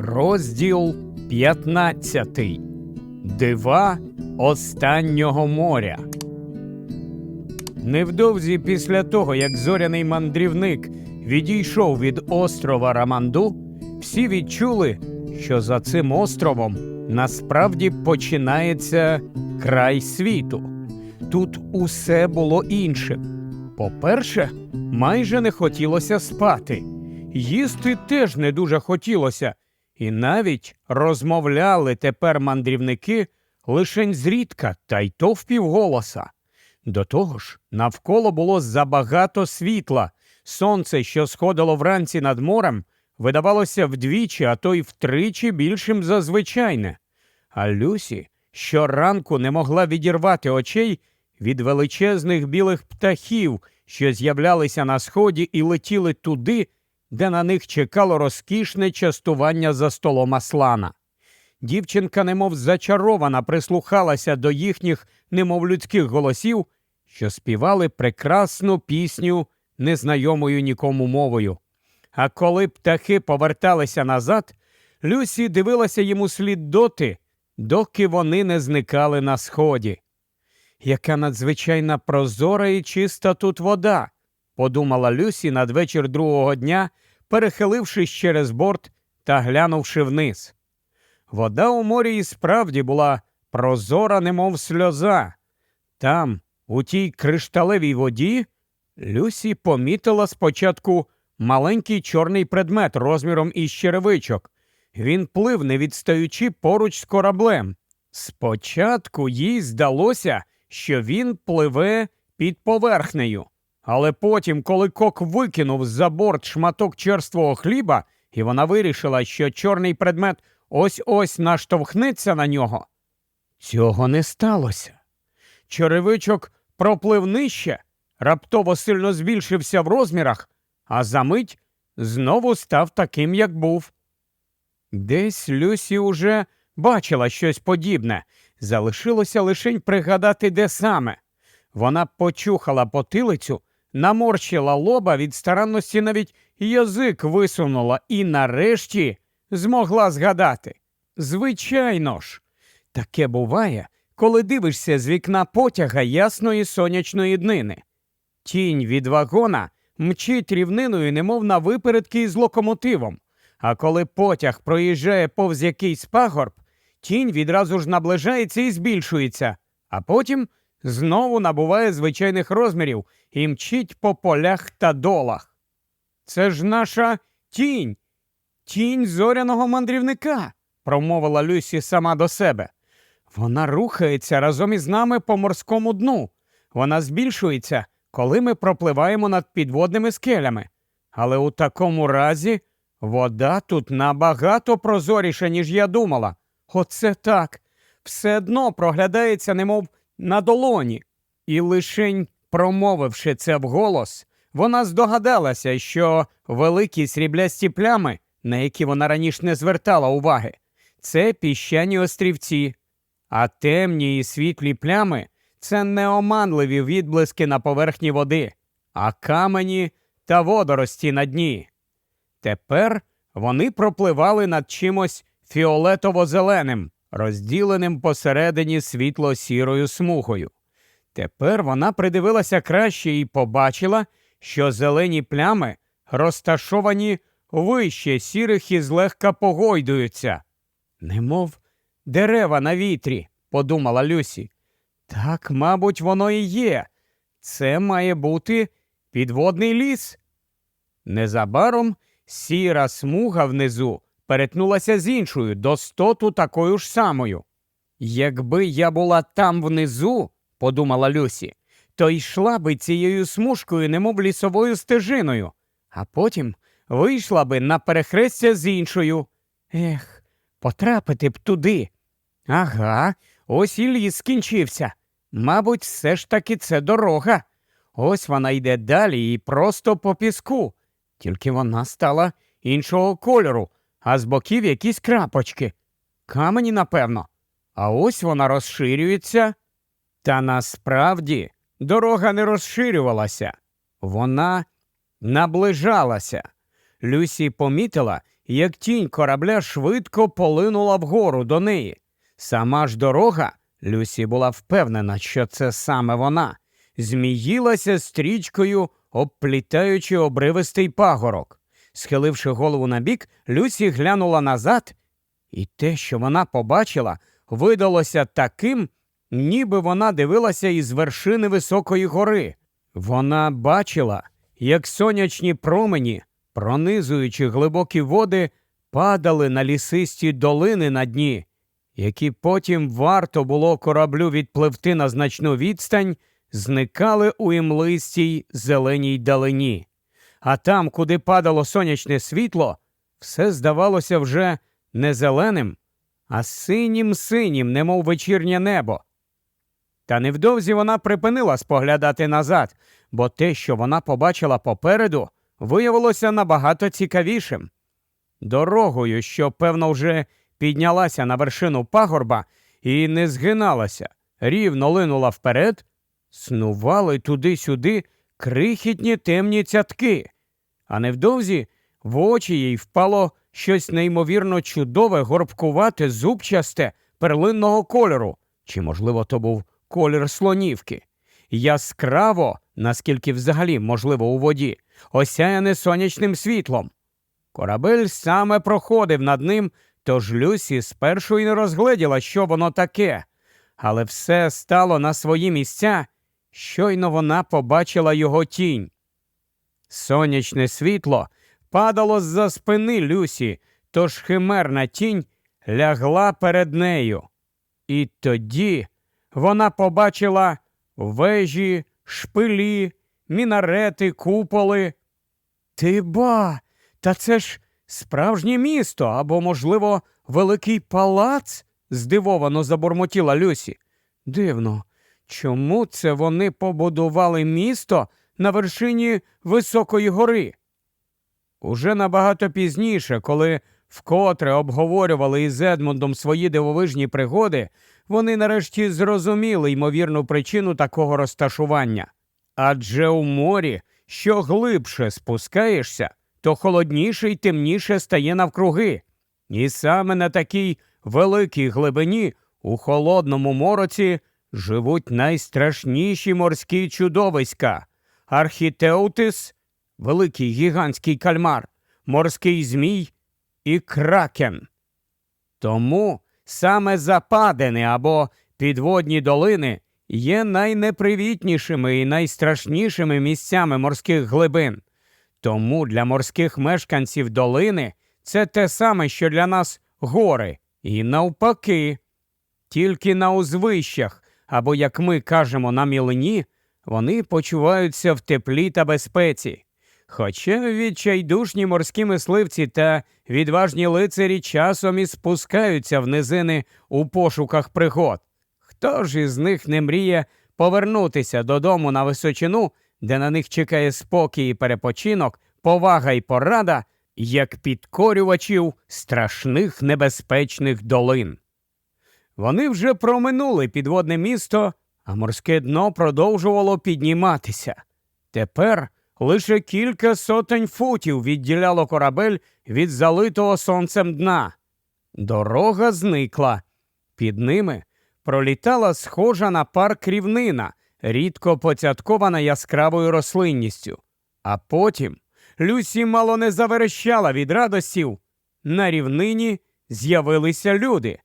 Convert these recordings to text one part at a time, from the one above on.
Розділ 15. Дива останнього моря. Невдовзі після того, як зоряний мандрівник відійшов від острова Раманду, всі відчули, що за цим островом насправді починається край світу. Тут усе було іншим. По-перше, майже не хотілося спати. Їсти теж не дуже хотілося, і навіть розмовляли тепер мандрівники лишень зрідка, та й то впівголоса. До того ж, навколо було забагато світла. Сонце, що сходило вранці над морем, видавалося вдвічі, а то й втричі більшим за звичайне. А Люсі щоранку не могла відірвати очей від величезних білих птахів, що з'являлися на сході і летіли туди, де на них чекало розкішне частування за столом Аслана. Дівчинка, немов зачарована, прислухалася до їхніх, немов людських голосів, що співали прекрасну пісню незнайомою нікому мовою. А коли птахи поверталися назад, Люсі дивилася йому слід доти, доки вони не зникали на сході. Яка надзвичайна прозора і чиста тут вода, подумала Люсі надвечір другого дня, перехилившись через борт та глянувши вниз. Вода у морі і справді була прозора, немов сльоза. Там, у тій кришталевій воді, Люсі помітила спочатку маленький чорний предмет розміром із черевичок. Він плив, не відстаючи поруч з кораблем. Спочатку їй здалося, що він пливе під поверхнею. Але потім, коли кок викинув за борт шматок черствого хліба, і вона вирішила, що чорний предмет ось ось наштовхнеться на нього, цього не сталося. Черевичок проплив нижче, раптово сильно збільшився в розмірах, а за мить знову став таким, як був. Десь Люсі уже бачила щось подібне, залишилося лише пригадати, де саме. Вона почухала потилицю, наморщила лоба від старанності навіть язик висунула і нарешті змогла згадати. Звичайно ж, таке буває, коли дивишся з вікна потяга ясної сонячної днини. Тінь від вагона мчить рівниною, немов на випередки із локомотивом. А коли потяг проїжджає повз якийсь пагорб, тінь відразу ж наближається і збільшується, а потім знову набуває звичайних розмірів і мчить по полях та долах. Це ж наша тінь, тінь зоряного мандрівника, промовила Люсі сама до себе. Вона рухається разом із нами по морському дну. Вона збільшується, коли ми пропливаємо над підводними скелями. Але у такому разі вода тут набагато прозоріша, ніж я думала. Оце так. Все дно проглядається, немов на долоні. І лишень промовивши це вголос, вона здогадалася, що великі сріблясті плями, на які вона раніше не звертала уваги, це піщані острівці, а темні і світлі плями це неоманливі відблиски на поверхні води, а камені та водорості на дні. Тепер вони пропливали над чимось фіолетово-зеленим, розділеним посередині світло-сірою смугою. Тепер вона придивилася краще і побачила, що зелені плями розташовані вище сірих і злегка погойдуються. Немов дерева на вітрі, подумала Люсі. Так, мабуть, воно і є. Це має бути підводний ліс. Незабаром сіра смуга внизу перетнулася з іншою достоту такою ж самою. Якби я була там внизу, подумала Люсі, то йшла би цією смужкою, немов лісовою стежиною, а потім вийшла би на перехрестя з іншою. Ех, потрапити б туди. Ага, ось і ліс скінчився. Мабуть, все ж таки це дорога. Ось вона йде далі і просто по піску. Тільки вона стала іншого кольору, а з боків якісь крапочки. Камені, напевно. А ось вона розширюється. Та насправді дорога не розширювалася, вона наближалася. Люсі помітила, як тінь корабля швидко полинула вгору до неї. Сама ж дорога, Люсі була впевнена, що це саме вона, зміїлася стрічкою, обплітаючи обривистий пагорок. Схиливши голову набік, Люсі глянула назад, і те, що вона побачила, видалося таким, ніби вона дивилася із вершини високої гори. Вона бачила, як сонячні промені, пронизуючи глибокі води, падали на лісисті долини на дні, які потім варто було кораблю відпливти на значну відстань, зникали у імлистій зеленій далині. А там, куди падало сонячне світло, все здавалося вже не зеленим, а синім синім, немов вечірнє небо. Та невдовзі вона припинила споглядати назад, бо те, що вона побачила попереду, виявилося набагато цікавішим. Дорогою, що, певно, вже піднялася на вершину пагорба і не згиналася, рівно линула вперед, снували туди-сюди крихітні темні цятки, а невдовзі в очі їй впало щось неймовірно чудове, горбкувате, зубчасте, перлинного кольору, чи, можливо, то був колір слонівки. Яскраво, наскільки взагалі можливо у воді, осяяне сонячним світлом. Корабель саме проходив над ним, тож Люсі спершу й не розгледіла, що воно таке, але все стало на свої місця, щойно вона побачила його тінь. Сонячне світло падало з-за спини Люсі, тож химерна тінь лягла перед нею. І тоді вона побачила вежі, шпилі, мінарети, куполи. Ти ба, та це ж справжнє місто або, можливо, великий палац? здивовано забурмотіла Люсі. Дивно, чому це вони побудували місто на вершині високої гори? Уже набагато пізніше, коли вкотре обговорювали із Едмундом свої дивовижні пригоди, вони нарешті зрозуміли ймовірну причину такого розташування. Адже у морі, що глибше спускаєшся, то холодніше й темніше стає навкруги. І саме на такій великій глибині у холодному мороці живуть найстрашніші морські чудовиська архітеутис, великий гігантський кальмар, морський змій і кракен. Тому саме западини або підводні долини є найнепривітнішими і найстрашнішими місцями морських глибин. Тому для морських мешканців долини це те саме, що для нас гори, і навпаки. Тільки на узвищах, або, як ми кажемо, на мілині, вони почуваються в теплі та безпеці. Хоча відчайдушні морські мисливці та відважні лицарі часом і спускаються в низини у пошуках пригод. Хто ж із них не мріє повернутися додому на височину, де на них чекає спокій і перепочинок, повага й порада, як підкорювачів страшних небезпечних долин? Вони вже проминули підводне місто, а морське дно продовжувало підніматися. Тепер лише кілька сотень футів відділяло корабель від залитого сонцем дна. Дорога зникла. Під ними пролітала схожа на парк рівнина, рідко поцяткована яскравою рослинністю. А потім Люсі мало не заверещала від радостів. На рівнині з'явилися люди.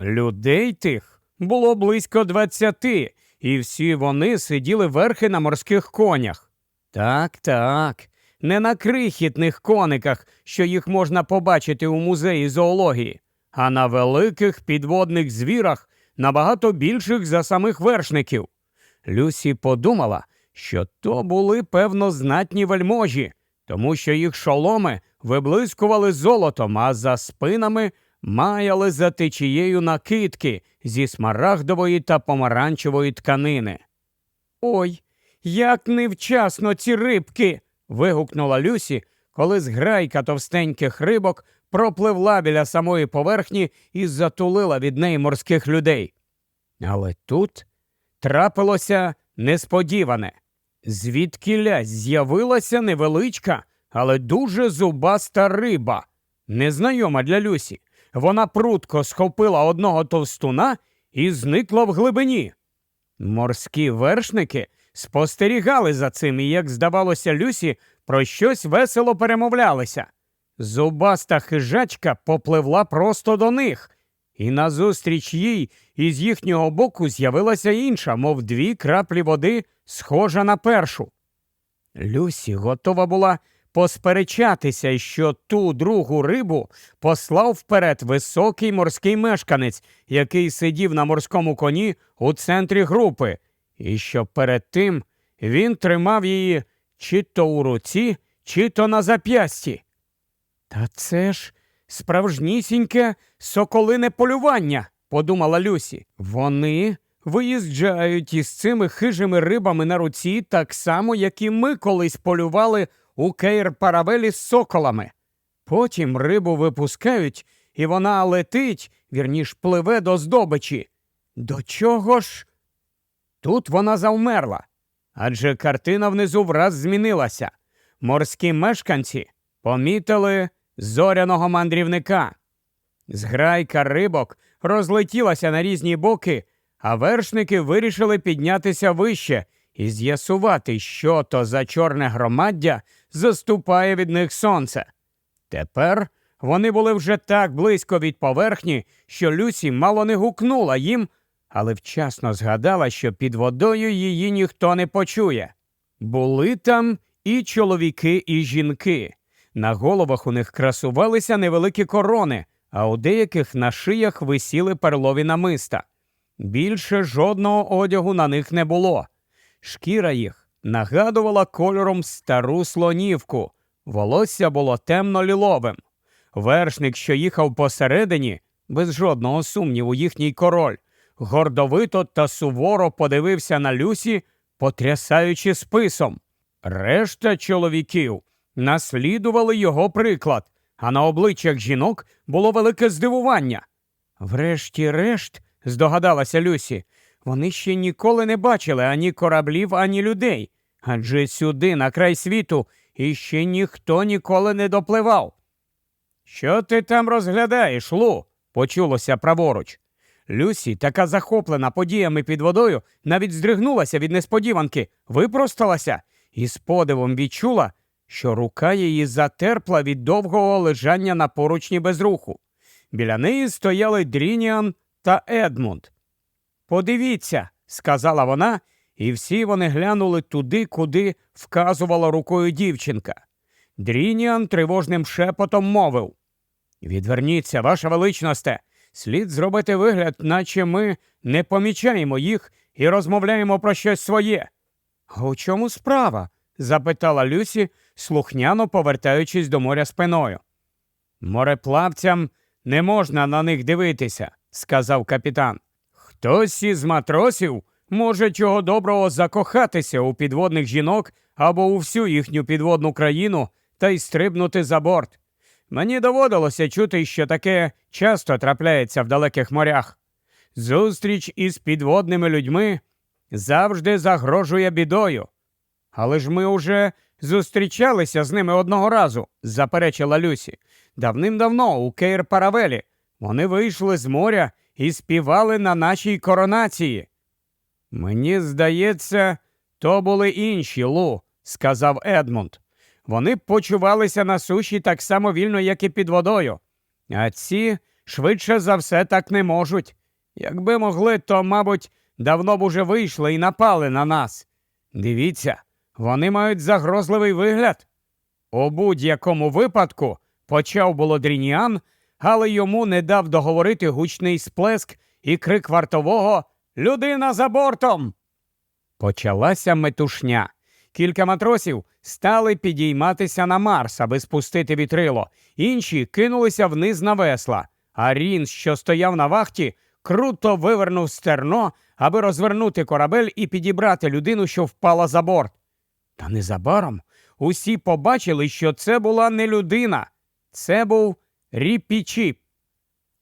Людей тих було близько двадцяти, і всі вони сиділи верхи на морських конях. Так, так, не на крихітних кониках, що їх можна побачити у музеї зоології, а на великих підводних звірах, набагато більших за самих вершників. Люсі подумала, що то були, певно, знатні вельможі, тому що їх шоломи виблискували золотом, а за спинами маяли за течією накидки зі смарагдової та помаранчевої тканини. Ой, як невчасно ці рибки. вигукнула Люсі, коли зграйка товстеньких рибок пропливла біля самої поверхні і затулила від неї морських людей. Але тут трапилося несподіване. Звідкіля з'явилася невеличка, але дуже зубаста риба. незнайома для Люсі. Вона прутко схопила одного товстуна і зникла в глибині. Морські вершники спостерігали за цим і, як здавалося, Люсі про щось весело перемовлялися. Зубаста хижачка попливла просто до них, і назустріч їй із їхнього боку з'явилася інша, мов дві краплі води, схожа на першу. Люсі готова була посперечатися, що ту другу рибу послав вперед високий морський мешканець, який сидів на морському коні у центрі групи, і що перед тим він тримав її чи то у руці, чи то на зап'ясті. Та це ж справжнісіньке соколине полювання, подумала Люсі. Вони виїжджають із цими хижими рибами на руці так само, як і ми колись полювали у Кейр-Паравелі з соколами. Потім рибу випускають, і вона летить, вірніш, пливе до здобичі. До чого ж? Тут вона завмерла, адже картина внизу враз змінилася. Морські мешканці помітили зоряного мандрівника. Зграйка рибок розлетілася на різні боки, а вершники вирішили піднятися вище і з'ясувати, що то за чорне громаддя заступає від них сонце. Тепер вони були вже так близько від поверхні, що Люсі мало не гукнула їм, але вчасно згадала, що під водою її ніхто не почує. Були там і чоловіки, і жінки. На головах у них красувалися невеликі корони, а у деяких на шиях висіли перлові намиста. Більше жодного одягу на них не було. Шкіра їх нагадувала кольором стару слонівку, волосся було темно-ліловим. Вершник, що їхав посередині, без жодного сумніву, їхній король, гордовито та суворо подивився на Люсі, потрясаючи списом. Решта чоловіків наслідували його приклад, а на обличчях жінок було велике здивування. Врешті-решт, здогадалася Люсі, вони ще ніколи не бачили ані кораблів, ані людей, адже сюди, на край світу, іще ніхто ніколи не допливав. Що ти там розглядаєш, Лу? почулося праворуч. Люсі, така захоплена подіями під водою, навіть здригнулася від несподіванки, випросталася і з подивом відчула, що рука її затерпла від довгого лежання на поручні без руху. Біля неї стояли Дрініан та Едмунд. Подивіться, сказала вона, і всі вони глянули туди, куди вказувала рукою дівчинка. Дрініан тривожним шепотом мовив Відверніться, ваша величносте, слід зробити вигляд, наче ми не помічаємо їх і розмовляємо про щось своє. «А У чому справа? запитала Люсі, слухняно повертаючись до моря спиною. Мореплавцям не можна на них дивитися, сказав капітан. Хтось із матросів може чого доброго закохатися у підводних жінок або у всю їхню підводну країну та й стрибнути за борт. Мені доводилося чути, що таке часто трапляється в далеких морях. Зустріч із підводними людьми завжди загрожує бідою. Але ж ми уже зустрічалися з ними одного разу, заперечила Люсі. Давним-давно у Кейр Паравелі вони вийшли з моря і співали на нашій коронації. Мені здається, то були інші Лу, сказав Едмунд. Вони почувалися на суші так само вільно, як і під водою, а ці швидше за все так не можуть. Якби могли, то, мабуть, давно б уже вийшли і напали на нас. Дивіться, вони мають загрозливий вигляд. У будь-якому випадку почав було Дрініан, але йому не дав договорити гучний сплеск і крик вартового Людина за бортом. Почалася метушня. Кілька матросів стали підійматися на Марс, аби спустити вітрило. Інші кинулися вниз на весла. А Рін, що стояв на вахті, круто вивернув стерно, аби розвернути корабель і підібрати людину, що впала за борт. Та незабаром усі побачили, що це була не людина, це був Ріпічіп.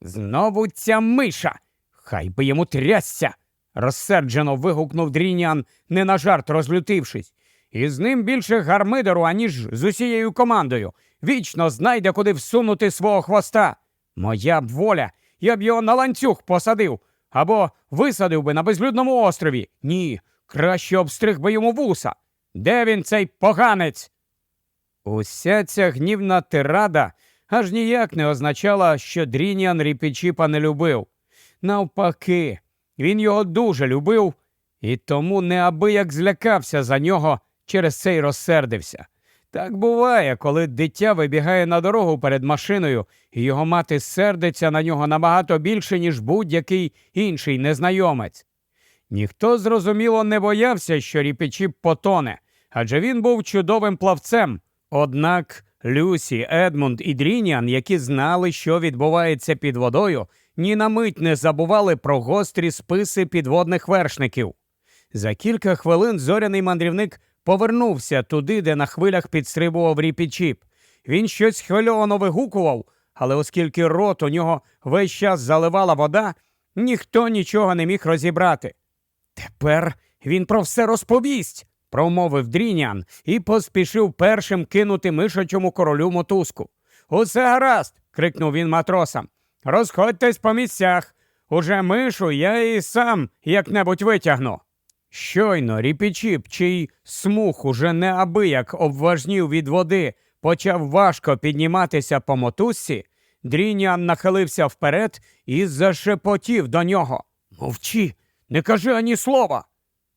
Знову ця миша. Хай би йому трясся. Розсерджено вигукнув Дрінян, не на жарт розлютившись. І з ним більше гармидеру, аніж з усією командою. Вічно знайде, куди всунути свого хвоста. Моя б воля, я б його на ланцюг посадив або висадив би на безлюдному острові. Ні, краще обстриг би йому вуса. Де він, цей поганець? Уся ця гнівна тирада аж ніяк не означала, що Дрініан Ріпічіпа не любив. Навпаки, він його дуже любив і тому неабияк злякався за нього, через це й розсердився. Так буває, коли дитя вибігає на дорогу перед машиною, і його мати сердиться на нього набагато більше, ніж будь-який інший незнайомець. Ніхто, зрозуміло, не боявся, що Ріпічіп потоне, адже він був чудовим плавцем. Однак Люсі, Едмунд і Дрініан, які знали, що відбувається під водою, ні на мить не забували про гострі списи підводних вершників. За кілька хвилин зоряний мандрівник повернувся туди, де на хвилях підстрибував ріпічіп. Він щось хвильовано вигукував, але оскільки рот у нього весь час заливала вода, ніхто нічого не міг розібрати. Тепер він про все розповість, промовив Дрінян і поспішив першим кинути мишачому королю мотузку. Усе гаразд. крикнув він матросам. Розходьтесь по місцях. Уже мишу я і сам як-небудь витягну. Щойно ріпічіп, чий смух уже неабияк обважнів від води, почав важко підніматися по мотузці, Дрінян нахилився вперед і зашепотів до нього. Мовчи, не кажи ані слова.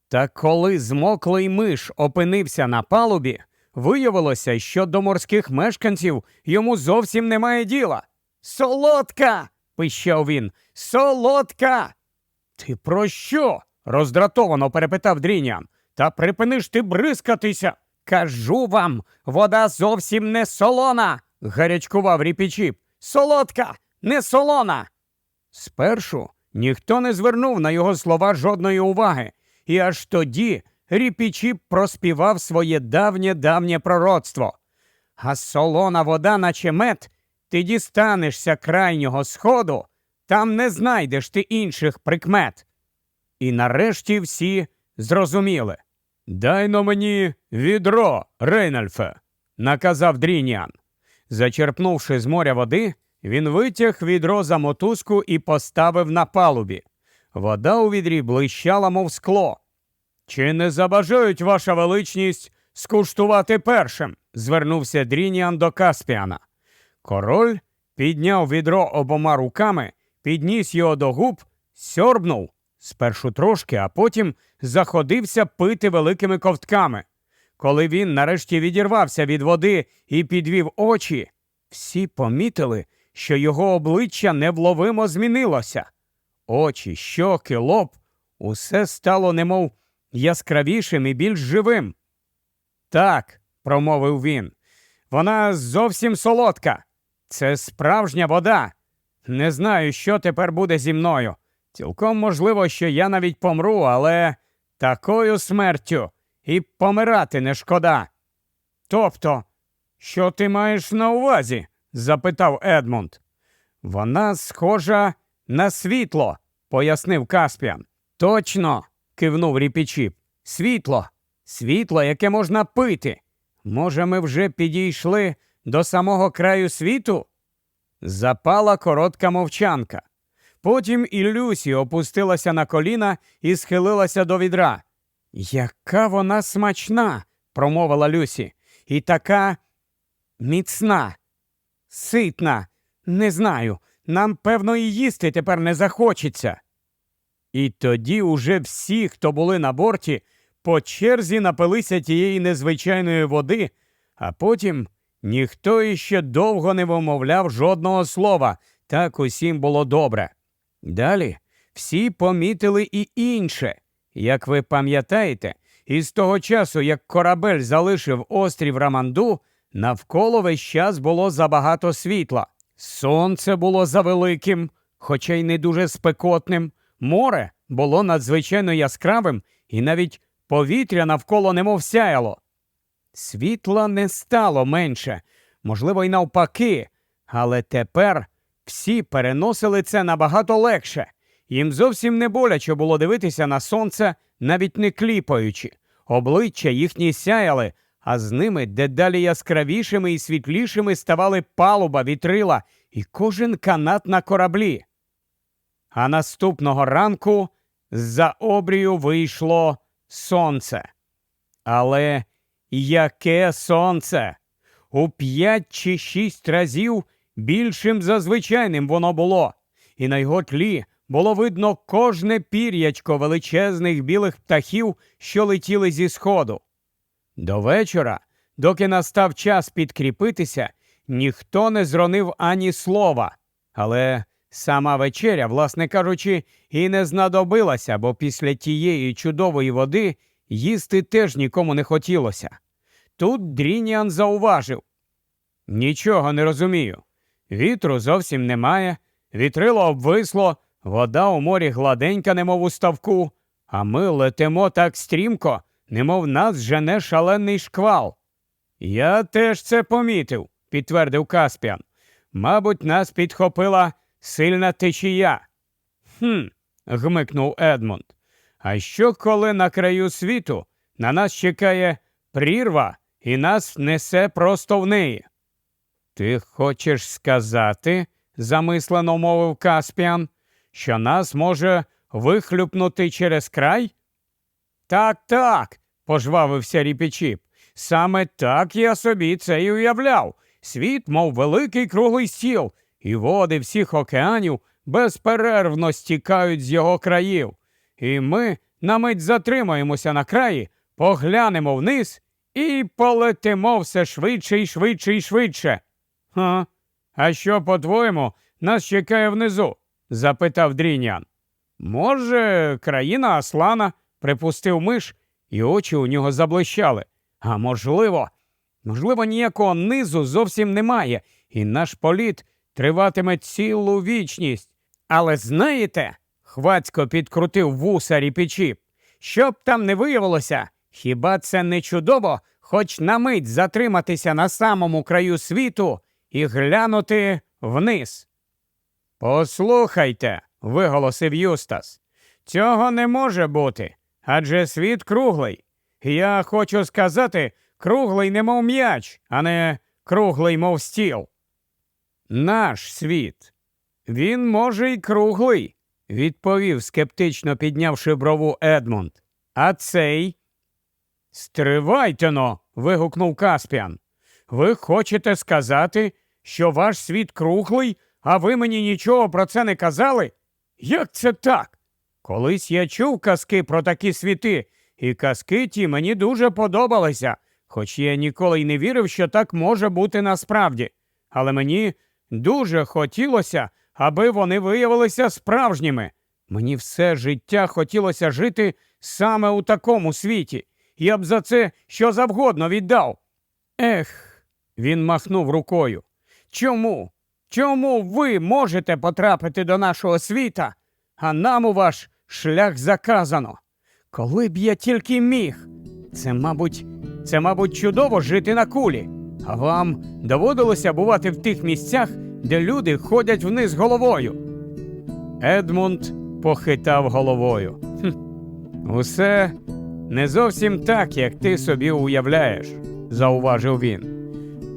Та коли змоклий миш опинився на палубі, виявилося, що до морських мешканців йому зовсім немає діла. Солодка. пищав він. Солодка. Ти про що? роздратовано перепитав Дрінян. Та припиниш ти бризкатися. Кажу вам, вода зовсім не солона. гарячкував ріпічіп. Солодка, не солона. Спершу ніхто не звернув на його слова жодної уваги, і аж тоді ріпічіп проспівав своє давнє давнє пророцтво. А солона вода, наче мед, ти дістанешся крайнього сходу, там не знайдеш ти інших прикмет. І нарешті всі зрозуміли. Дай но мені відро, Рейнольфе, наказав Дрініан. Зачерпнувши з моря води, він витяг відро за мотузку і поставив на палубі. Вода у відрі блищала, мов скло. Чи не забажають ваша величність скуштувати першим? звернувся Дрініан до Каспіана. Король підняв відро обома руками, підніс його до губ, сьорбнув спершу трошки, а потім заходився пити великими ковтками. Коли він нарешті відірвався від води і підвів очі, всі помітили, що його обличчя невловимо змінилося. Очі, щоки, лоб усе стало немов яскравішим і більш живим. Так, промовив він, вона зовсім солодка. Це справжня вода. Не знаю, що тепер буде зі мною. Цілком можливо, що я навіть помру, але такою смертю і помирати не шкода. Тобто, що ти маєш на увазі? запитав Едмунд. Вона схожа на світло, пояснив Каспіан. Точно, кивнув ріпічіп. Світло, світло, яке можна пити. Може, ми вже підійшли до самого краю світу? Запала коротка мовчанка. Потім і Люсі опустилася на коліна і схилилася до відра. Яка вона смачна, промовила Люсі, і така міцна, ситна. Не знаю. Нам, певно, і їсти тепер не захочеться. І тоді уже всі, хто були на борті, по черзі напилися тієї незвичайної води, а потім ніхто іще довго не вимовляв жодного слова, так усім було добре. Далі всі помітили і інше. Як ви пам'ятаєте, із того часу, як корабель залишив острів Раманду, навколо весь час було забагато світла. Сонце було завеликим, хоча й не дуже спекотним. Море було надзвичайно яскравим, і навіть повітря навколо немов сяяло. Світла не стало менше, можливо, й навпаки, але тепер всі переносили це набагато легше. Їм зовсім не боляче було дивитися на сонце, навіть не кліпаючи. обличчя їхні сяяли, а з ними дедалі яскравішими і світлішими ставали палуба, вітрила і кожен канат на кораблі. А наступного ранку з-за обрію вийшло сонце. Але яке сонце? У п'ять чи шість разів більшим за звичайним воно було, і на його тлі було видно кожне пір'ячко величезних білих птахів, що летіли зі сходу. До вечора, доки настав час підкріпитися, ніхто не зронив ані слова. Але сама вечеря, власне кажучи, і не знадобилася, бо після тієї чудової води їсти теж нікому не хотілося. Тут Дрініан зауважив Нічого не розумію. Вітру зовсім немає, вітрило обвисло, вода у морі гладенька, немов у ставку, а ми летимо так стрімко, немов нас жене шалений шквал. Я теж це помітив, підтвердив Каспіан. Мабуть, нас підхопила сильна течія. Хм, гмикнув Едмунд. А що, коли на краю світу на нас чекає прірва і нас несе просто в неї? Ти хочеш сказати, замислено мовив Каспіан, що нас може вихлюпнути через край? Так, так, пожвавився Ріпічіп. Саме так я собі це й уявляв. Світ, мов великий круглий стіл, і води всіх океанів безперервно стікають з його країв. І ми на мить затримаємося на краї, поглянемо вниз і полетимо все швидше і швидше і швидше. Ха, а що, по-твоєму, нас чекає внизу? запитав Дрінян. Може, країна Аслана, припустив миш, і очі у нього заблищали. А можливо, можливо, ніякого низу зовсім немає, і наш політ триватиме цілу вічність. Але знаєте, хвацько підкрутив вуса ріпічіп, що б там не виявилося, хіба це не чудово, хоч на мить затриматися на самому краю світу і глянути вниз? Послухайте, виголосив Юстас, цього не може бути, адже світ круглий. Я хочу сказати, круглий немов м'яч, а не круглий, мов стіл. Наш світ. Він може й круглий, відповів, скептично піднявши брову Едмунд. А цей. Стривайте но. вигукнув Каспіан. Ви хочете сказати, що ваш світ круглий, а ви мені нічого про це не казали? Як це так? Колись я чув казки про такі світи, і казки ті мені дуже подобалися, хоч я ніколи й не вірив, що так може бути насправді. Але мені дуже хотілося, аби вони виявилися справжніми. Мені все життя хотілося жити саме у такому світі. Я б за це що завгодно віддав. Ех, він махнув рукою. Чому? Чому ви можете потрапити до нашого світа, а нам у ваш шлях заказано? Коли б я тільки міг. Це, мабуть, це, мабуть, чудово жити на кулі. А вам доводилося бувати в тих місцях, де люди ходять вниз головою. Едмунд похитав головою. «Хм, Усе не зовсім так, як ти собі уявляєш, зауважив він.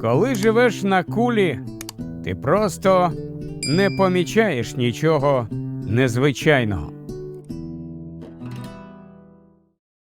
Коли живеш на кулі, ти просто не помічаєш нічого незвичайного.